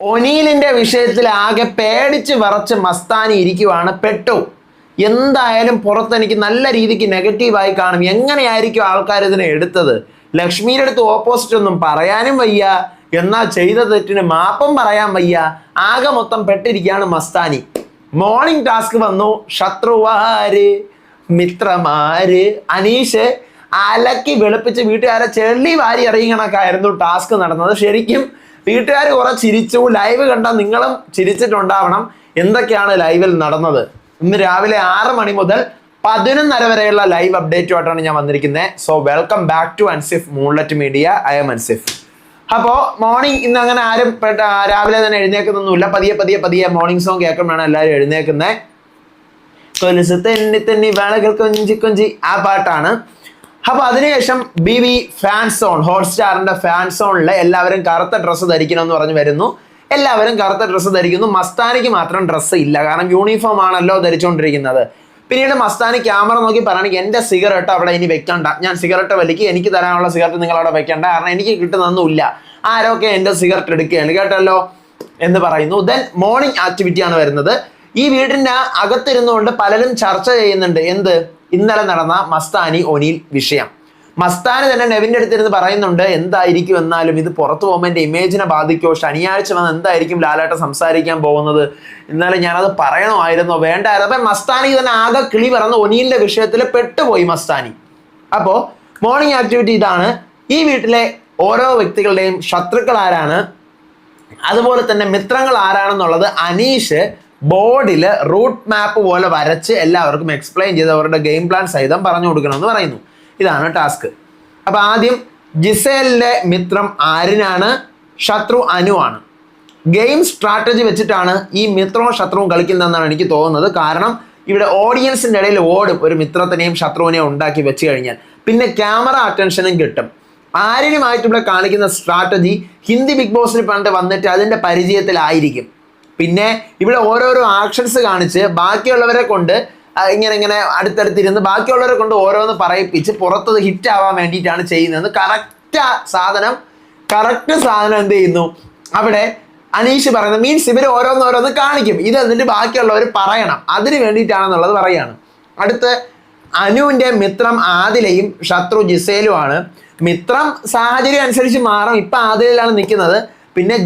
ഒനീലിന്റെ വിഷയത്തിൽ ആകെ പേടിച്ച് വറച്ച് മസ്താനി ഇരിക്കുവാണ് പെട്ടു. എന്തായാലും പുറത്ത് എനിക്ക് നല്ല രീതിക്ക് നെഗറ്റീവായി കാണും. എങ്ങനെയായിരിക്കും ആൾക്കാർ ഇതിനെ എടുത്തത്? ലക്ഷ്മിയുടെ അടുത്ത് ഓപ്പോസിറ്റ് ഒന്നും പറയാനും വയ്യ. എന്നാ ചെയ്ത തെറ്റിന് മാപ്പം പറയാൻ വയ്യ. ആകെ മൊത്തം പെട്ടിരിക്കുകയാണ് മസ്താനി. മോർണിംഗ് ടാസ്ക് വന്നു. ശത്രുവാര് മിത്രമാര് അനീഷ് അലക്കി വെളുപ്പിച്ച് വീട്ടുകാരെ ചെള്ളി വാരി അറിയിക്കണക്കായിരുന്നു ടാസ്ക് നടന്നത്. ശരിക്കും വീട്ടുകാർ കുറെ ചിരിച്ചു ലൈവ് കണ്ട നിങ്ങളും ചിരിച്ചിട്ടുണ്ടാവണം. എന്തൊക്കെയാണ് ലൈവിൽ നടന്നത്? ഇന്ന് രാവിലെ ആറ് മണി മുതൽ പതിനൊന്നര വരെയുള്ള ലൈവ് അപ്ഡേറ്റുമായിട്ടാണ് ഞാൻ വന്നിരിക്കുന്നത് so welcome back to Ansif Moonlight Media I am Ansif അപ്പോൾ മോർണിംഗ് ഇന്ന് അങ്ങനെ ആരും രാവിലെ തന്നെ എഴുന്നേക്കുന്നൊന്നുമില്ല പതിയെ പതിയെ പതിയെ മോർണിംഗ് സോങ് കേൾക്കുമ്പോഴാണ് എല്ലാവരും എഴുന്നേക്കുന്നത് കൊലുസ് തെന്നി തെന്നി വേളകൾ കൊഞ്ചി കൊഞ്ചി. ആ പാട്ടാണ്. അപ്പൊ അതിനുശേഷം ബി വി ഫാൻ സോൺ ഹോട്ട്സ്റ്റാറിന്റെ ഫാൻ സോണിൽ എല്ലാവരും കറുത്ത ഡ്രസ്സ് ധരിക്കണം എന്ന് പറഞ്ഞ് വരുന്നു. എല്ലാവരും കറുത്ത ഡ്രസ്സ് ധരിക്കുന്നു. മസ്താനിക്ക് മാത്രം ഡ്രസ്സ് ഇല്ല. കാരണം യൂണിഫോം ആണല്ലോ ധരിച്ചുകൊണ്ടിരിക്കുന്നത്. പിന്നീട് മസ്താനി ക്യാമറ നോക്കി പറയുകയാണെങ്കിൽ എന്റെ സിഗരറ്റ് അവിടെ ഇനി വെക്കണ്ട. ഞാൻ സിഗരറ്റ് വലിക്ക്. എനിക്ക് തരാനുള്ള സിഗരറ്റ് നിങ്ങൾ അവിടെ വെക്കണ്ട. കാരണം എനിക്ക് കിട്ടുന്നൊന്നുമില്ല ആരൊക്കെ എന്റെ സിഗരറ്റ് എടുക്കുകയാണ്? കേട്ടല്ലോ? എന്ന് പറയുന്നു. ദെൻ മോർണിംഗ് ആക്ടിവിറ്റി ആണ് വരുന്നത്. ഈ വീടിന്റെ അകത്തിരുന്നുകൊണ്ട് പലരും ചർച്ച ചെയ്യുന്നുണ്ട്. എന്ത്? ഇന്നലെ നടന്ന മസ്താനി ഒനീൽ വിഷയം. മസ്താനി തന്നെ നെവിന്റെ അടുത്തിരുന്ന് പറയുന്നുണ്ട് എന്തായിരിക്കും എന്നാലും ഇത് പുറത്തു പോകുമ്പോൾ എന്റെ ഇമേജിനെ ബാധിക്കോ ശനിയാഴ്ച വന്ന് എന്തായിരിക്കും ലാലാട്ട സംസാരിക്കാൻ പോകുന്നത്? ഇന്നലെ ഞാനത് പറയണമായിരുന്നോ. വേണ്ടായിരുന്നു. അപ്പം മസ്താനി തന്നെ ആകെ കിളി പറന്ന് ഒനീലിന്റെ വിഷയത്തിൽ പെട്ടുപോയി മസ്താനി. അപ്പോൾ മോർണിംഗ് ആക്ടിവിറ്റി ഇതാണ്. ഈ വീട്ടിലെ ഓരോ വ്യക്തികളുടെയും ശത്രുക്കൾ ആരാണ് അതുപോലെ തന്നെ മിത്രങ്ങൾ ആരാണെന്നുള്ളത് അനീഷ് ബോർഡിൽ റൂട്ട് മാപ്പ് പോലെ വരച്ച് എല്ലാവർക്കും എക്സ്പ്ലെയിൻ ചെയ്ത് അവരുടെ ഗെയിം പ്ലാൻ സഹിതം പറഞ്ഞു കൊടുക്കണമെന്ന് പറയുന്നു. ഇതാണ് ടാസ്ക് അപ്പോൾ ആദ്യം ജിസേലിന്റെ മിത്രം ആരിനാണ്? ശത്രു അനുവാണ് ഗെയിം സ്ട്രാറ്റജി വെച്ചിട്ടാണ് ഈ മിത്രവും ശത്രുവും കളിക്കുന്നതെന്നാണ് എനിക്ക് തോന്നുന്നത്. കാരണം ഇവിടെ ഓഡിയൻസിന്റെ ഇടയിൽ ഓടും. ഒരു മിത്രത്തിനെയും ശത്രുവിനെയും ഉണ്ടാക്കി വെച്ച് കഴിഞ്ഞാൽ. പിന്നെ ക്യാമറ അറ്റൻഷനും കിട്ടും. ആര്യനുമായിട്ട് ഇവിടെ കാണിക്കുന്ന സ്ട്രാറ്റജി ഹിന്ദി ബിഗ് ബോസിൽ പണ്ട് വന്നിട്ട് അതിന്റെ പരിചയത്തിലായിരിക്കും. പിന്നെ ഇവിടെ ഓരോരോ ആക്ഷൻസ് കാണിച്ച് ബാക്കിയുള്ളവരെ കൊണ്ട് ഇങ്ങനെ ഇങ്ങനെ അടുത്തടുത്തിരുന്ന് ബാക്കിയുള്ളവരെ കൊണ്ട് ഓരോന്ന് പറയിപ്പിച്ച് പുറത്തത് ഹിറ്റ് ആവാൻ വേണ്ടിയിട്ടാണ് ചെയ്യുന്നത് കറക്റ്റ് സാധനം കറക്റ്റ് സാധനം എന്ത് ചെയ്യുന്നു? അവിടെ അനീഷ് പറയുന്നത് മീൻസ് ഇവർ ഓരോന്നോരോന്ന് കാണിക്കും. ഇത് എന്നിട്ട് ബാക്കിയുള്ളവർ പറയണം. അതിന് വേണ്ടിയിട്ടാണെന്നുള്ളത് പറയാണ്. അടുത്ത് അനുവിന്റെ മിത്രം ആദിലയും ശത്രു ജിസേലുമാണ്. മിത്രം സാഹചര്യം അനുസരിച്ച് മാറും. ഇപ്പം ആദിലയിലാണ് നിൽക്കുന്നത്. പിന്നെ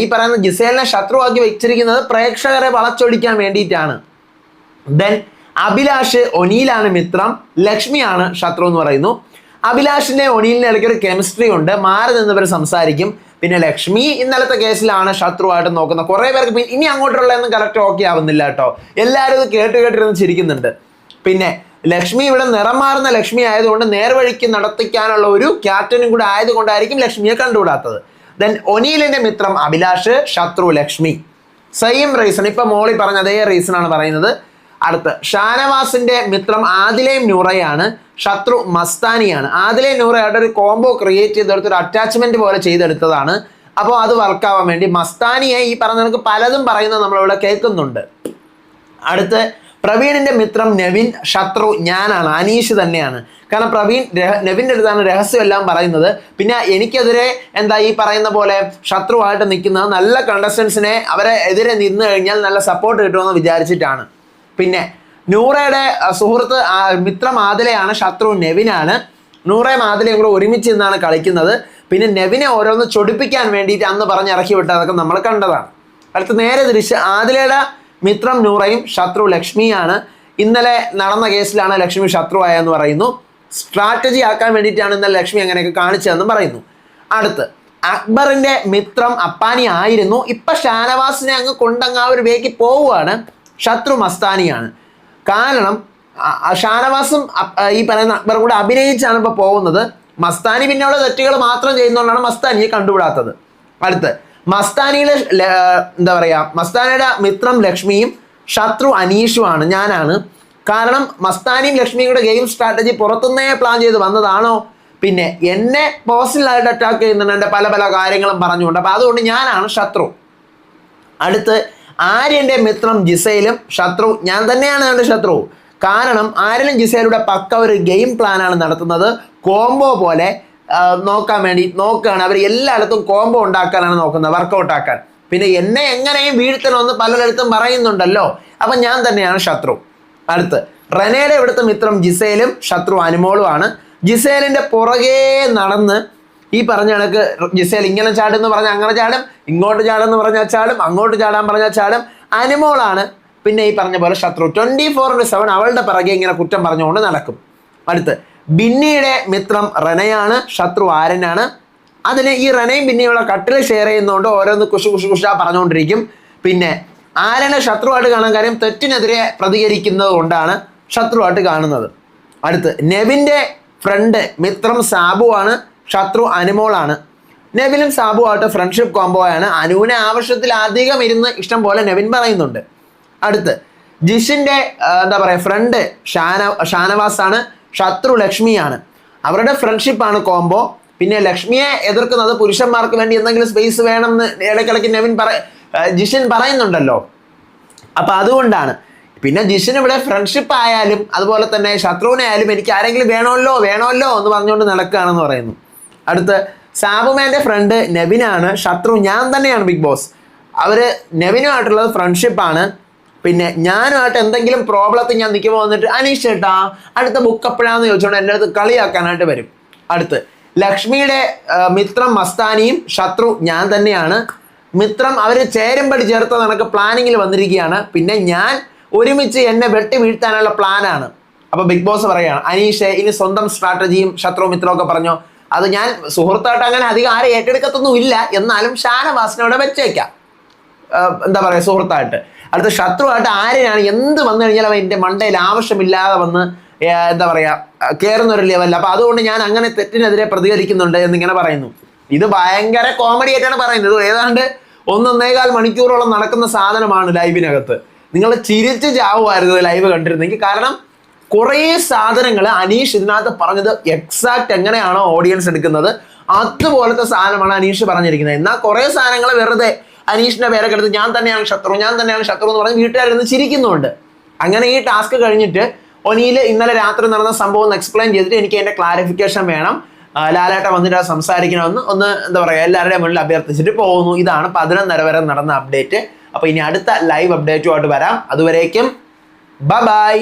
ഈ പറയുന്ന ജിസേലിനെ ശത്രുവാക്കി വെച്ചിരിക്കുന്നത് പ്രേക്ഷകരെ വളച്ചൊടിക്കാൻ വേണ്ടിയിട്ടാണ്. ദെൻ അഭിലാഷ് ഒനീലാണ് മിത്രം ലക്ഷ്മിയാണ് ശത്രു എന്ന് പറയുന്നു. അഭിലാഷിന്റെ ഒനീലിന്റെ ഇടയ്ക്ക് ഒരു കെമിസ്ട്രി ഉണ്ട് മാറി നിന്നവർ സംസാരിക്കും. പിന്നെ ലക്ഷ്മി ഇന്നലത്തെ കേസിലാണ് ശത്രുവായിട്ട് നോക്കുന്നത്. കുറെ പേർക്ക് ഇനി അങ്ങോട്ടുള്ളതൊന്നും കറക്റ്റ് ഓക്കെ ആവുന്നില്ല കേട്ടോ. എല്ലാവരും ഇത് കേട്ട് കേട്ടിരുന്ന് ചിരിക്കുന്നുണ്ട്. പിന്നെ ലക്ഷ്മി ഇവിടെ നിറം മാറുന്ന ലക്ഷ്മി ആയതുകൊണ്ട് നേർവഴിക്ക് നടത്തിക്കാനുള്ള ഒരു ക്യാപ്റ്റനും കൂടെ ആയതുകൊണ്ടായിരിക്കും ലക്ഷ്മിയെ കണ്ടുകൂടാത്തത്. ദെൻ ഒനീലിന്റെ മിത്രം അഭിലാഷ് ശത്രു ലക്ഷ്മി. സെയിം റീസൺ ഇപ്പൊ മോളി പറഞ്ഞ അതേ റീസൺ ആണ് പറയുന്നത്. അടുത്ത് ഷാനവാസിന്റെ മിത്രം ആദിലയും നൂറയാണ് ശത്രു മസ്താനിയാണ്. ആദിലയും നൂറയായിട്ട് ഒരു കോംബോ ക്രിയേറ്റ് ചെയ്തെടുത്ത് ഒരു അറ്റാച്ച്മെന്റ് പോലെ ചെയ്തെടുത്തതാണ്. അപ്പോൾ അത് വർക്കാവാൻ വേണ്ടി മസ്താനിയെ ഈ പറഞ്ഞ കണക്ക് പലതും പറയുന്നത് നമ്മളിവിടെ കേൾക്കുന്നുണ്ട്. അടുത്ത് പ്രവീണിന്റെ മിത്രം നെവിൻ ശത്രു ഞാനാണ് അനീഷ് തന്നെയാണ്. കാരണം പ്രവീൺ രഹ- നെവിന്റെ അടുത്താണ് രഹസ്യമെല്ലാം പറയുന്നത്. പിന്നെ എനിക്കെതിരെ എന്താ ഈ പറയുന്ന പോലെ ശത്രുവായിട്ട് നിൽക്കുന്ന നല്ല കണ്ടസ്റ്റൻസിനെ അവരെ എതിരെ നിന്ന് കഴിഞ്ഞാൽ നല്ല സപ്പോർട്ട് കിട്ടുമെന്ന് വിചാരിച്ചിട്ടാണ്. പിന്നെ നൂറയുടെ സുഹൃത്ത് മിത്രം ആദിലയാണ് ശത്രു നെവിനാണ്. നൂറേ മാതിലയും കൂടെ ഒരുമിച്ച് നിന്നാണ് കളിക്കുന്നത്. പിന്നെ നെവിനെ ഓരോന്ന് ചൊടിപ്പിക്കാൻ വേണ്ടിയിട്ട് അന്ന് പറഞ്ഞ് ഇറക്കി വിട്ടതൊക്കെ നമ്മൾ കണ്ടതാണ്. അടുത്ത് നേരെ തിരിച്ച് ആദിലയുടെ മിത്രം നൂറയും ശത്രു ലക്ഷ്മിയാണ്. ഇന്നലെ നടന്ന കേസിലാണ് ലക്ഷ്മി ശത്രുവായെന്ന് പറയുന്നു. സ്ട്രാറ്റജി ആക്കാൻ വേണ്ടിയിട്ടാണ് ഇന്നലെ ലക്ഷ്മി അങ്ങനെയൊക്കെ കാണിച്ചതെന്നും പറയുന്നു. അടുത്ത് അക്ബറിന്റെ മിത്രം അപ്പാനി ആയിരുന്നു. ഇപ്പൊ ഷാനവാസിനെ അങ്ങ് കൊണ്ടങ്ങ് ആ ഒരു വേക്ക് പോവുകയാണ്. ശത്രു മസ്താനിയാണ്. കാരണം ഷാനവാസും ഈ പറയുന്ന അക്ബറും കൂടെ അഭിനയിച്ചാണ് ഇപ്പൊ പോകുന്നത്. മസ്താനി പിന്നെയുള്ള തെറ്റുകൾ മാത്രം ചെയ്യുന്നതുകൊണ്ടാണ് മസ്താനിയെ കണ്ടുവിടാത്തത്. അടുത്ത് മസ്താനിയുടെ എന്താ പറയുക മസ്താനിയുടെ മിത്രം ലക്ഷ്മിയും ശത്രു അനീഷുമാണ് ഞാനാണ്. കാരണം മസ്താനിയും ലക്ഷ്മിയും കൂടെ ഗെയിം സ്ട്രാറ്റജി പുറത്തുനിന്നേ പ്ലാൻ ചെയ്ത് വന്നതാണോ? പിന്നെ എന്നെ പേഴ്സണലായിട്ട് അറ്റാക്ക് ചെയ്യുന്നുണ്ട് എന്റെ പല പല കാര്യങ്ങളും പറഞ്ഞുകൊണ്ട്. അപ്പം അതുകൊണ്ട് ഞാനാണ് ശത്രു. അടുത്ത് ആര്യന്റെ മിത്രം ജിസയിലും ശത്രു. ഞാൻ തന്നെയാണ് എന്റെ ശത്രു. കാരണം ആര്യനും ജിസയിലൂടെ പക്ക ഒരു ഗെയിം പ്ലാനാണ് നടത്തുന്നത്. കോംബോ പോലെ നോക്കാൻ വേണ്ടി നോക്കുകയാണ്. അവർ എല്ലായിടത്തും കോംബോ ഉണ്ടാക്കാനാണ് നോക്കുന്നത് വർക്കൗട്ട് ആക്കാൻ. പിന്നെ എന്നെ എങ്ങനെയും വീഴ്ത്തണമെന്ന് പലരിടത്തും പറയുന്നുണ്ടല്ലോ. അപ്പം ഞാൻ തന്നെയാണ് ശത്രു. അടുത്ത് റെനയുടെ ഇവിടുത്തെ മിത്രം ജിസേലും ശത്രു അനുമോളുമാണ്. ജിസേലിന്റെ പുറകെ നടന്ന് ഈ പറഞ്ഞ കണക്ക് ജിസേൽ ഇങ്ങനെ ചാടും എന്ന് പറഞ്ഞാൽ അങ്ങനെ ചാടും ഇങ്ങോട്ട് ചാടും എന്ന് പറഞ്ഞാൽ ചാടും അങ്ങോട്ട് ചാടാൻ പറഞ്ഞാൽ ചാടും അനുമോളാണ്. പിന്നെ ഈ പറഞ്ഞ പോലെ ശത്രു. ട്വന്റി ഫോർ ഇന്റു സെവൻ അവളുടെ പിറകെ ഇങ്ങനെ കുറ്റം പറഞ്ഞുകൊണ്ട് നടക്കും. അടുത്ത് ബിന്നിയുടെ മിത്രം റനയാണ് ശത്രു ആരനാണ് അതിന് ഈ റനയും ബിന്നിയുള്ള കട്ടിൽ ഷെയർ ചെയ്യുന്നതുകൊണ്ട് ഓരോന്ന് കുശു കുശു കുശ പറഞ്ഞുകൊണ്ടിരിക്കും. പിന്നെ ആരനെ ശത്രുവായിട്ട് കാണാൻ കാര്യം തെറ്റിനെതിരെ പ്രതികരിക്കുന്നത് കൊണ്ടാണ് ശത്രുവായിട്ട് കാണുന്നത്. അടുത്ത് നെവിന്റെ ഫ്രണ്ട് മിത്രം സാബുവാണ് ശത്രു അനുമോളാണ് നെവിനും സാബുവായിട്ട് ഫ്രണ്ട്ഷിപ്പ് കോംബോ ആണ്. അനുവിനെ ആവശ്യത്തിൽ അധികം ഇരുന്ന് ഇഷ്ടം പോലെ നെവിൻ പറയുന്നുണ്ട്. അടുത്ത് ജിഷിന്റെ എന്താ പറയുക ഫ്രണ്ട് ഷാന ഷാനവാസാണ്. ശത്രു ലക്ഷ്മിയാണ്. അവരുടെ ഫ്രണ്ട്ഷിപ്പാണ് കോംബോ പിന്നെ ലക്ഷ്മിയെ എതിർക്കുന്നത് പുരുഷന്മാർക്ക് വേണ്ടി എന്തെങ്കിലും സ്പേസ് വേണം എന്ന് ഇടയ്ക്കിടയ്ക്ക് നവിൻ പറ ജിഷൻ പറയുന്നുണ്ടല്ലോ. അപ്പം അതുകൊണ്ടാണ്. പിന്നെ ജിഷൻ ഇവിടെ ഫ്രണ്ട്ഷിപ്പ് ആയാലും അതുപോലെ തന്നെ ശത്രുവിനെ ആയാലും എനിക്ക് ആരെങ്കിലും വേണമല്ലോ വേണമല്ലോ എന്ന് പറഞ്ഞുകൊണ്ട് നടക്കുകയാണെന്ന് പറയുന്നു. അടുത്ത് സാബുമാന്റെ ഫ്രണ്ട് നെവിനാണ്. ശത്രു ഞാൻ തന്നെയാണ് ബിഗ് ബോസ് അവർ നെവിനുമായിട്ടുള്ളത് ഫ്രണ്ട്ഷിപ്പാണ് പിന്നെ ഞാനുമായിട്ട് എന്തെങ്കിലും പ്രോബ്ലത്തിൽ ഞാൻ നിൽക്കുമ്പോൾ വന്നിട്ട് അനീഷ് ചേട്ടാ അടുത്ത ബുക്ക് എപ്പോഴാന്ന് ചോദിച്ചുകൊണ്ട് എന്റെ അടുത്ത് കളിയാക്കാനായിട്ട് വരും. അടുത്ത് ലക്ഷ്മിയുടെ മിത്രം മസ്താനിയും ശത്രു ഞാൻ തന്നെയാണ്. മിത്രം അവർ ചേരുമ്പടി ചേർത്ത കണക്ക് പ്ലാനിങ്ങിൽ വന്നിരിക്കുകയാണ്. പിന്നെ ഞാൻ ഒരുമിച്ച് എന്നെ വെട്ടി വീഴ്ത്താനുള്ള പ്ലാനാണ് അപ്പോൾ ബിഗ് ബോസ് പറയുകയാണ് അനീഷ് ഇനി സ്വന്തം സ്ട്രാറ്റജിയും ശത്രു മിത്രവും ഒക്കെ പറഞ്ഞു. അത് ഞാൻ സുഹൃത്തായിട്ട് അങ്ങനെ അധികം ആരെ ഏറ്റെടുക്കത്തൊന്നും ഇല്ല. എന്നാലും ഷാനവാസിനോടെ വെച്ചേക്കാം. എന്താ പറയുക സുഹൃത്തായിട്ട്. അടുത്ത ശത്രുവായിട്ട് ആരെയാണ് എന്ത് വന്നു കഴിഞ്ഞാൽ അവൻ എന്റെ മണ്ടയിൽ ആവശ്യമില്ലാതെ വന്ന് എന്താ പറയുക കയറുന്ന ഒരു ലെവൽ അപ്പം അതുകൊണ്ട് ഞാൻ അങ്ങനെ തെറ്റിനെതിരെ പ്രതികരിക്കുന്നുണ്ട് എന്നിങ്ങനെ പറയുന്നു. ഇത് ഭയങ്കര കോമഡി ആയിട്ടാണ് പറയുന്നത്. ഏതാണ്ട് ഒന്നൊന്നേകാൽ മണിക്കൂറോളം നടക്കുന്ന സാധനമാണ് ലൈവിനകത്ത് നിങ്ങൾ ചിരിച്ച് ചാവുമായിരുന്നു ലൈവ് കണ്ടിരുന്നെങ്കിൽ. കാരണം കുറേ സാധനങ്ങൾ അനീഷ് ഇതിനകത്ത് പറഞ്ഞത് എക്സാക്ട് എങ്ങനെയാണോ ഓഡിയൻസ് എടുക്കുന്നത്. അതുപോലത്തെ സാധനമാണ് അനീഷ് പറഞ്ഞിരിക്കുന്നത്. എന്നാൽ കുറേ സാധനങ്ങൾ വെറുതെ അനീഷിന്റെ പേരൊക്കെ എടുത്ത് ഞാൻ തന്നെയാണ് ശത്രു ഞാൻ തന്നെയാണ് ശത്രു എന്ന് പറഞ്ഞ് വീട്ടുകാരിന്ന് ചിരിക്കുന്നുണ്ട്. അങ്ങനെ ഈ ടാസ്ക് കഴിഞ്ഞിട്ട് ഒനിയിൽ ഇന്നലെ രാത്രി നടന്ന സംഭവം ഒന്ന് എക്സ്പ്ലെയിൻ ചെയ്തിട്ട് എനിക്ക് അതിന്റെ ക്ലാരിഫിക്കേഷൻ വേണം. ലാലേട്ട വന്നിട്ട് സംസാരിക്കണമെന്ന് ഒന്ന് എന്താ പറയുക എല്ലാവരുടെയും മുന്നിൽ അഭ്യർത്ഥിച്ചിട്ട് പോകുന്നു. ഇതാണ് പതിനൊന്നര വരെ നടന്ന അപ്ഡേറ്റ് അപ്പോൾ ഇനി അടുത്ത ലൈവ് അപ്ഡേറ്റുമായിട്ട് വരാം. അതുവരേക്കും ബൈ